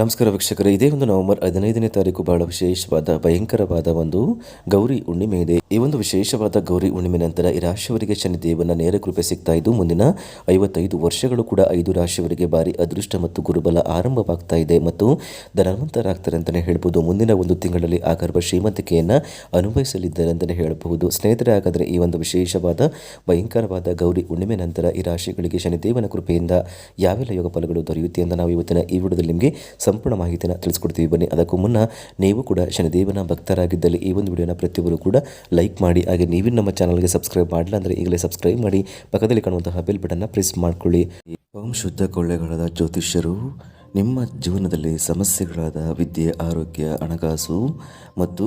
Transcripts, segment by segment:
ನಮಸ್ಕಾರ ವೀಕ್ಷಕರೇ, ಇದೇ ಒಂದು ನವೆಂಬರ್ ಹದಿನೈದನೇ ತಾರೀಕು ಬಹಳ ವಿಶೇಷವಾದ, ಭಯಂಕರವಾದ ಒಂದು ಗೌರಿ ಹುಣ್ಣಿಮೆ ಇದೆ. ಈ ಒಂದು ವಿಶೇಷವಾದ ಗೌರಿ ಹುಣ್ಣಿಮೆ ನಂತರ ಈ ರಾಶಿಯವರಿಗೆ ಶನಿ ದೇವನ ನೇರ ಕೃಪೆ ಸಿಗ್ತಾ ಇದ್ದು, ಮುಂದಿನ ಐವತ್ತೈದು ವರ್ಷಗಳು ಕೂಡ ಐದು ರಾಶಿಯವರಿಗೆ ಭಾರಿ ಅದೃಷ್ಟ ಮತ್ತು ಗುರುಬಲ ಆರಂಭವಾಗ್ತಾ ಇದೆ ಮತ್ತು ಧನವಂತರಾಗ್ತಾರೆ ಅಂತಲೇ ಹೇಳ್ಬೋದು. ಮುಂದಿನ ಒಂದು ತಿಂಗಳಲ್ಲಿ ಆ ಗರ್ಭ ಶ್ರೀಮಂತಿಕೆಯನ್ನು ಅನುಭವಿಸಲಿದ್ದಾರೆ ಅಂತಲೇ ಹೇಳಬಹುದು. ಸ್ನೇಹಿತರೆ, ಹಾಗಾದರೆ ಈ ಒಂದು ವಿಶೇಷವಾದ, ಭಯಂಕರವಾದ ಗೌರಿ ಹುಣ್ಣಿಮೆ ನಂತರ ಈ ರಾಶಿಗಳಿಗೆ ಶನಿದೇವನ ಕೃಪೆಯಿಂದ ಯಾವೆಲ್ಲ ಯೋಗ ಫಲಗಳು ದೊರೆಯುತ್ತೆ ಅಂತ ನಾವು ಇವತ್ತಿನ ಈ ವಿಡಿಯೋದಲ್ಲಿ ನಿಮಗೆ ಸಂಪೂರ್ಣ ಮಾಹಿತಿಯನ್ನು ತಿಳಿಸ್ಕೊಡ್ತೀವಿ. ಬನ್ನಿ, ಅದಕ್ಕೂ ಮುನ್ನ ನೀವು ಕೂಡ ಶನಿದೇವನ ಭಕ್ತರಾಗಿದ್ದಲ್ಲಿ ಈ ಒಂದು ವಿಡಿಯೋನ ಪ್ರತಿಯೊಬ್ಬರು ಕೂಡ ಲೈಕ್ ಮಾಡಿ, ಹಾಗೆ ನೀವು ನಮ್ಮ ಚಾನಲ್ಗೆ ಸಬ್ಸ್ಕ್ರೈಬ್ ಮಾಡಲಿಲ್ಲ ಅಂದರೆ ಈಗಲೇ ಸಬ್ಸ್ಕ್ರೈಬ್ ಮಾಡಿ, ಪಕ್ಕದಲ್ಲಿ ಕಾಣುವಂತಹ ಬೆಲ್ ಬಟನ್ನ ಪ್ರೆಸ್ ಮಾಡಿಕೊಳ್ಳಿ. ಓಂ ಶುದ್ಧ ಕೊಳ್ಳೆಗಳಾದ ಜ್ಯೋತಿಷ್ಯರು, ನಿಮ್ಮ ಜೀವನದಲ್ಲಿ ಸಮಸ್ಯೆಗಳಾದ ವಿದ್ಯೆ, ಆರೋಗ್ಯ, ಹಣಕಾಸು ಮತ್ತು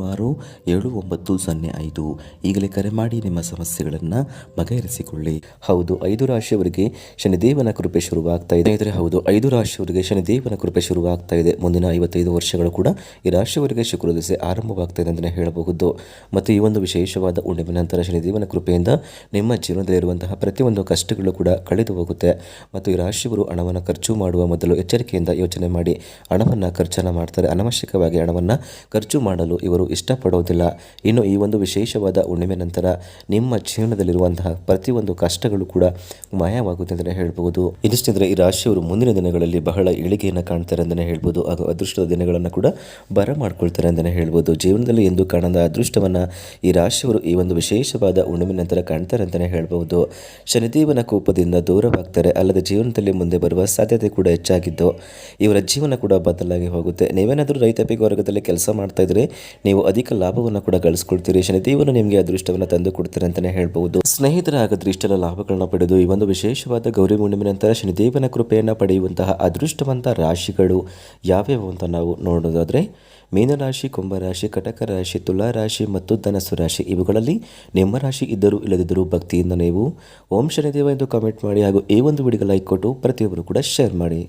ಆರು ಏಳು ಒಂಬತ್ತು ಸೊನ್ನೆ ಐದು. ಈಗಲೇ ಕರೆ ಮಾಡಿ ನಿಮ್ಮ ಸಮಸ್ಯೆಗಳನ್ನು ಬಗೆಹರಿಸಿಕೊಳ್ಳಿ. ಹೌದು, ಐದು ರಾಶಿಯವರಿಗೆ ಶನಿದೇವನ ಕೃಪೆ ಶುರುವಾಗ್ತಾ ಇದೆ. ಇದ್ರೆ ಹೌದು, ಐದು ರಾಶಿಯವರಿಗೆ ಶನಿದೇವನ ಕೃಪೆ ಶುರುವಾಗ್ತಾ ಇದೆ. ಮುಂದಿನ ಐವತ್ತೈದು ವರ್ಷಗಳು ಕೂಡ ಈ ರಾಶಿಯವರಿಗೆ ಶುಕ್ರ ದಿಸೆ ಆರಂಭವಾಗ್ತಾ ಇದೆ ಅಂತಲೇ ಹೇಳಬಹುದು. ಮತ್ತು ಈ ಒಂದು ವಿಶೇಷವಾದ ಹುಣ್ಣಿಮೆ ನಂತರ ಶನಿದೇವನ ಕೃಪೆಯಿಂದ ನಿಮ್ಮ ಜೀವನದಲ್ಲಿರುವಂತಹ ಪ್ರತಿಯೊಂದು ಕಷ್ಟಗಳು ಕೂಡ ಕಳೆದು ಹೋಗುತ್ತೆ. ಮತ್ತು ಈ ರಾಶಿಯವರು ಹಣವನ್ನು ಖರ್ಚು ಮಾಡುವ ಮೊದಲು ಎಚ್ಚರಿಕೆಯಿಂದ ಯೋಚನೆ ಮಾಡಿ ಹಣವನ್ನು ಖರ್ಚನ್ನು ಮಾಡ್ತಾರೆ. ಅನವಶ್ಯಕವಾಗಿ ಹಣವನ್ನು ಖರ್ಚು ಮಾಡಲು ಇವರು ಇಷ್ಟಪಡೋದಿಲ್ಲ. ಇನ್ನು ಈ ಒಂದು ವಿಶೇಷವಾದ ಹುಣ್ಣಿಮೆ ನಂತರ ನಿಮ್ಮ ಜೀವನದಲ್ಲಿರುವಂತಹ ಪ್ರತಿಯೊಂದು ಕಷ್ಟಗಳು ಕೂಡ ಮಾಯವಾಗುತ್ತೆ ಅಂತಲೇ ಹೇಳ್ಬೋದು. ಇದಿಷ್ಟಿದ್ರೆ ಈ ರಾಶಿಯವರು ಮುಂದಿನ ದಿನಗಳಲ್ಲಿ ಬಹಳ ಏಳಿಗೆಯನ್ನು ಕಾಣ್ತಾರೆ ಅಂತಲೇ ಹೇಳ್ಬೋದು. ಹಾಗೂ ಅದೃಷ್ಟದ ದಿನಗಳನ್ನು ಕೂಡ ಬರ ಮಾಡ್ಕೊಳ್ತಾರೆ ಅಂತಲೇ ಹೇಳ್ಬೋದು. ಜೀವನದಲ್ಲಿ ಎಂದು ಕಾಣದ ಅದೃಷ್ಟವನ್ನು ಈ ರಾಶಿಯವರು ಈ ಒಂದು ವಿಶೇಷವಾದ ಹುಣ್ಣಿಮೆ ನಂತರ ಕಾಣ್ತಾರೆ ಅಂತಲೇ ಹೇಳ್ಬೋದು. ಶನಿದೇವನ ಕೋಪದಿಂದ ದೂರವಾಗ್ತಾರೆ. ಅಲ್ಲದೆ ಜೀವನದಲ್ಲಿ ಮುಂದೆ ಬರುವ ಸಾಧ್ಯತೆ ಕೂಡ ಹೆಚ್ಚಾಗಿದ್ದು, ಇವರ ಜೀವನ ಕೂಡ ಬದಲಾಗಿ ಹೋಗುತ್ತೆ. ನೀವೇನಾದರೂ ರೈತಾಪಿ ವರ್ಗದಲ್ಲಿ ಕೆಲಸ ಮಾಡ್ತಾ ಇದ್ರೆ ನೀವು ಅಧಿಕ ಲಾಭವನ್ನು ಕೂಡ ಗಳಿಸ್ಕೊಳ್ತೀರಿ. ಶನಿದೇವನು ನಿಮಗೆ ಅದೃಷ್ಟವನ್ನು ತಂದು ಕೊಡ್ತಾರೆ ಅಂತಲೇ ಹೇಳ್ಬಹುದು. ಸ್ನೇಹಿತರ ಹಾಗಾದ್ರೆ ಇಷ್ಟೆಲ್ಲ ಲಾಭಗಳನ್ನ ಪಡೆದು ಈ ಒಂದು ವಿಶೇಷವಾದ ಗೌರಿ ಹುಣ್ಣಿಮೆ ನಂತರ ಶನಿದೇವನ ಕೃಪೆಯನ್ನು ಪಡೆಯುವಂತಹ ಅದೃಷ್ಟವಂತ ರಾಶಿಗಳು ಯಾವ್ಯಾವು ಅಂತ ನಾವು ನೋಡೋದಾದ್ರೆ ಮೀನರಾಶಿ ಕುಂಭರಾಶಿ ಕಟಕ ರಾಶಿ, ತುಲಾ ರಾಶಿ ಮತ್ತು ಧನಸ್ಸು ರಾಶಿ, ಇವುಗಳಲ್ಲಿ ನಿಮ್ಮ ರಾಶಿ ಇದ್ದರೂ ಇಲ್ಲದಿದ್ದರೂ ಭಕ್ತಿಯಿಂದ ನೀವು ಓಂ ಶನಿದೇವ ಎಂದು ಕಮೆಂಟ್ ಮಾಡಿ ಹಾಗೂ ಈ ಒಂದು ವಿಡಿಯೋ ಲೈಕ್ ಕೊಟ್ಟು ಪ್ರತಿಯೊಬ್ಬರು ಕೂಡ ಶೇರ್ ಮಾಡಿ.